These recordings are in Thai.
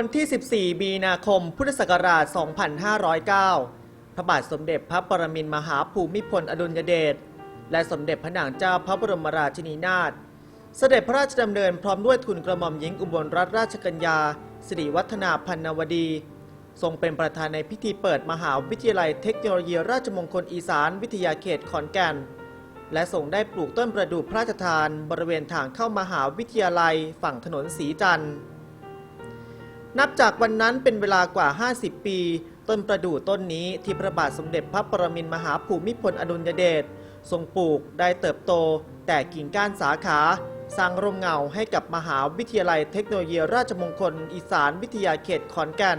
วันที่ 14 มีนาคม พุทธศักราช 2509 พระบาทสมเด็จพระปรมินทรมหาภูมิพลอดุลยเดช และสมเด็จพระนางเจ้าพระบรมราชินีนาถ เสด็จพระราชดำเนินพร้อมด้วยทุนกระหม่อมหญิงอุบลรัตนราชกัญญา สิริวัฒนาพันนวดี ทรงเป็นประธานในพิธีเปิดมหาวิทยาลัยเทคโนโลยีราชมงคลอีสานวิทยาเขตขอนแก่น และทรงได้ปลูกต้นประดู่พระราชทาน บริเวณทางเข้ามหาวิทยาลัยฝั่งถนนสีจันทร์ นับจากวันนั้นเป็นเวลากว่า 50 ปี ต้นประดู่ต้นนี้ที่พระบาทสมเด็จพระปรมินทรมหาภูมิพลอดุลยเดชทรงปลูกได้เติบโต แต่กิ่งก้านสาขา สร้างร่มเงาให้กับมหาวิทยาลัยเทคโนโลยีราชมงคล อีสานวิทยาเขตขอนแก่น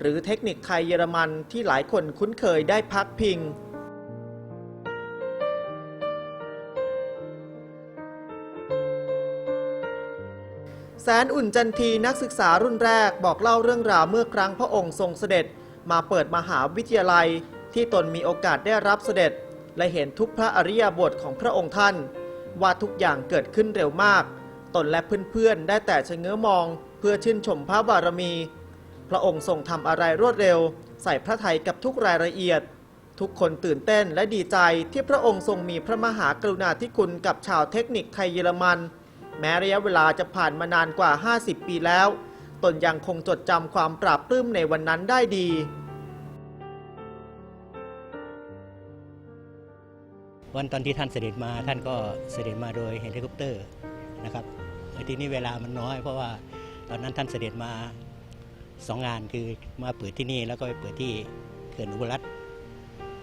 หรือเทคนิคไทยเยอรมันที่หลายคนคุ้นเคยได้พักพิง แสนอุ่นจันทีนักศึกษารุ่นแรกบอกเล่าเรื่องราวเมื่อครั้งพระองค์ทรงเสด็จ มาเปิดมหาวิทยาลัย ที่ตนมีโอกาสได้รับเสด็จ และเห็นทุกพระอริยบทของพระองค์ท่าน ว่าทุกอย่างเกิดขึ้นเร็วมาก ตนและเพื่อนๆได้แต่ชะเง้อมอง เพื่อชื่นชมพระบารมี พระองค์ทรงทำอะไรรวดเร็ว ใส่พระทัยกับทุกรายละเอียด ทุกคนตื่นเต้นและดีใจที่พระองค์ทรงมีพระมหากรุณาธิคุณกับชาวเทคนิคไทยเยอรมัน แม้ระยะเวลาจะผ่านมานานกว่า 50 ปีแล้ว ตนยังคงจดจำความปราบปลื้มในวันนั้นได้ดี วันตอนที่ท่านเสด็จมาท่านก็เสด็จมาโดยเฮลิคอปเตอร์นะครับไอ้ทีนี้เวลามันน้อยเพราะว่าตอนนั้นท่านเสด็จมาสองงานคือมาเปิดที่นี่แล้วก็ไปเปิดที่เขื่อนอุบลรัตน์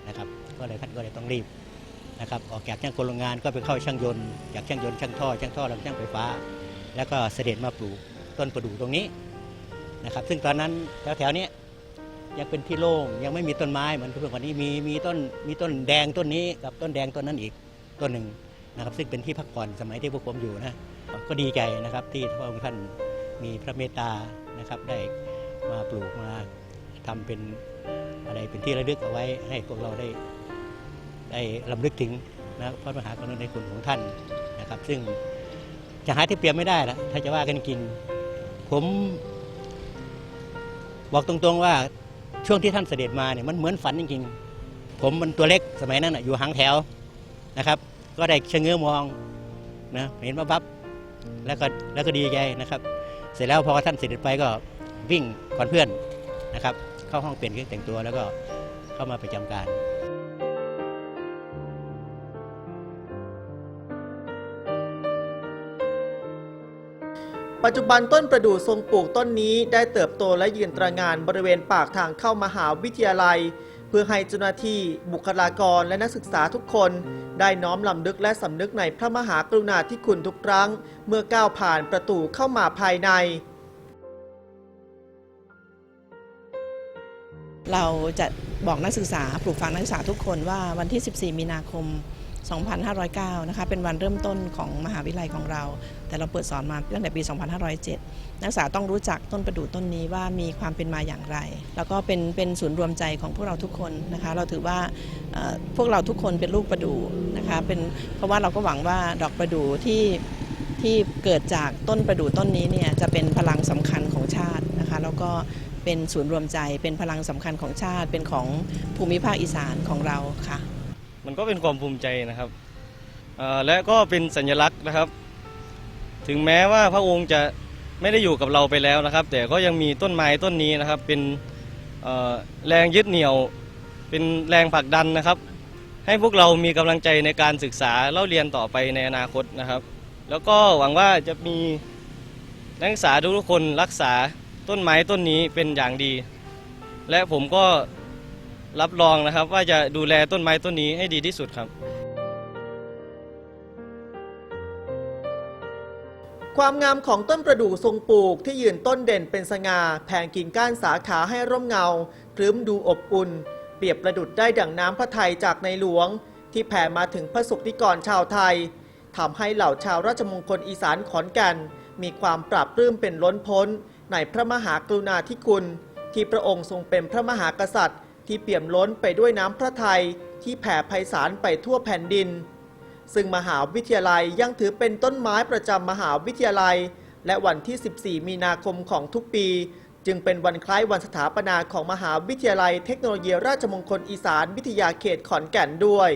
นะครับ ก็เลยท่านก็เลยต้องรีบ นะครับออกจากช่างกลโรงงานก็ไปเข้าช่างยนต์จากช่างยนต์ช่างท่อช่างท่อแล้วช่างไฟฟ้า แล้วก็เสด็จมาปลูกต้นประดู่ตรงนี้นะครับ ซึ่งตอนนั้นแถวๆนี้ยังเป็นที่โล่งยังไม่มีต้นไม้เหมือนเพื่อนนนี้มีมีต้นมีต้นแดงต้นนี้กับต้นแดงต้นนั้นอีกต้นหนึ่งนะครับ ซึ่งเป็นที่พักผ่อนสมัยที่พวกผมอยู่นะก็ดีใจนะครับที่พระองค์ท่านมีพระเมตตานะครับได้มาปลูกมาทำเป็นอะไรเป็นที่ระลึกเอาไว้ให้พวกเราได้ ได้ลำลึกถึงนะพระมหากรุณาธิคุณของท่านนะครับ ซึ่งจะหาที่เปรียบไม่ได้ละถ้าจะว่ากันจริงผมบอกตรงๆว่าช่วงที่ท่านเสด็จมาเนี่ยมันเหมือนฝันจริงๆ ผมมันตัวเล็กสมัยนั้นอยู่หางแถวนะครับ ก็ได้เชะเง้อมองนะเห็นว่าบับแล้วก็แล้วก็ดีใจนะครับ เสร็จแล้วพอท่านเสด็จไปก็วิ่งก่อนเพื่อนนะครับ เข้าห้องเปลี่ยนเครื่องแต่งตัวแล้วก็เข้ามาประจำการ ปัจจุบันต้นประดู่ทรงปลูกต้นนี้ได้เติบโตและยืนตระงานบริเวณปากทางเข้ามหาวิทยาลัย เพื่อให้เจ้าหน้าที่บุคลากรและนักศึกษาทุกคน ได้น้อมลำลึกและสำนึกในพระมหากรุณาธิคุณทุกครั้ง เมื่อก้าวผ่านประตูเข้ามาภายใน เราจะบอกนักศึกษาปลูกฝังนักศึกษาทุกคนว่าวันที่ 14 มีนาคม 2509 นะคะ เป็นวันเริ่มต้นของมหาวิทยาลัยของเรา แต่เราเปิดสอนมาตั้งแต่ปี 2507 นักศึกษาต้องรู้จักต้นประดู่ต้นนี้ว่ามีความเป็นมาอย่างไร แล้วก็เป็นเป็นศูนย์รวมใจของพวกเราทุกคนนะคะ เราถือว่าพวกเราทุกคนเป็นลูกประดู่นะคะ เป็นเพราะว่าเราก็หวังว่าดอกประดู่ที่ที่เกิดจากต้นประดู่ต้นนี้เนี่ยจะเป็นพลังสำคัญของชาตินะคะ แล้วก็เป็นศูนย์รวมใจ เป็นพลังสำคัญของชาติ เป็นของภูมิภาคอีสานของเราค่ะ มันก็เป็นความภูมิใจนะครับและก็เป็นสัญลักษณ์นะครับ ถึงแม้ว่าพระองค์จะไม่ได้อยู่กับเราไปแล้วนะครับ แต่ก็ยังมีต้นไม้ต้นนี้นะครับ เป็นแรงยึดเหนี่ยว เป็นแรงผลักดันนะครับ ให้พวกเรามีกำลังใจในการศึกษาเล่าเรียนต่อไปในอนาคตนะครับ แล้วก็หวังว่าจะมีนักศึกษาทุกคนรักษาต้นไม้ต้นนี้เป็นอย่างดี และผมก็ รับรองนะครับ ว่าจะดูแลต้นไม้ต้นนี้ให้ดีที่สุดครับ ความงามของต้นประดู่ทรงปลูกที่ยืนต้นเด่นเป็นสง่าแผ่กิ่งก้านสาขาให้ร่มเงาพรื้มดูอบอุ่น เปรียบประดุดได้ดั่งน้ำพระทัยจากในหลวง ที่แผ่มาถึงพระสุขนิกรชาวไทยทำให้เหล่าชาวราชมงคลอีสานขอนแก่นมีความปราบปลื้มเป็นล้นพ้น ในพระมหากรุณาธิคุณ ที่พระองค์ทรงเป็นพระมหากษัตริย์ ที่เปี่ยมล้นไปด้วยน้ำพระทัยที่แผ่ไพศาลไปทั่วแผ่นดิน ซึ่งมหาวิทยาลัยยังถือเป็นต้นไม้ประจำมหาวิทยาลัย และวันที่ 14 มีนาคมของทุกปี จึงเป็นวันคล้ายวันสถาปนาของมหาวิทยาลัยเทคโนโลยีราชมงคลอีสานวิทยาเขตขอนแก่นด้วย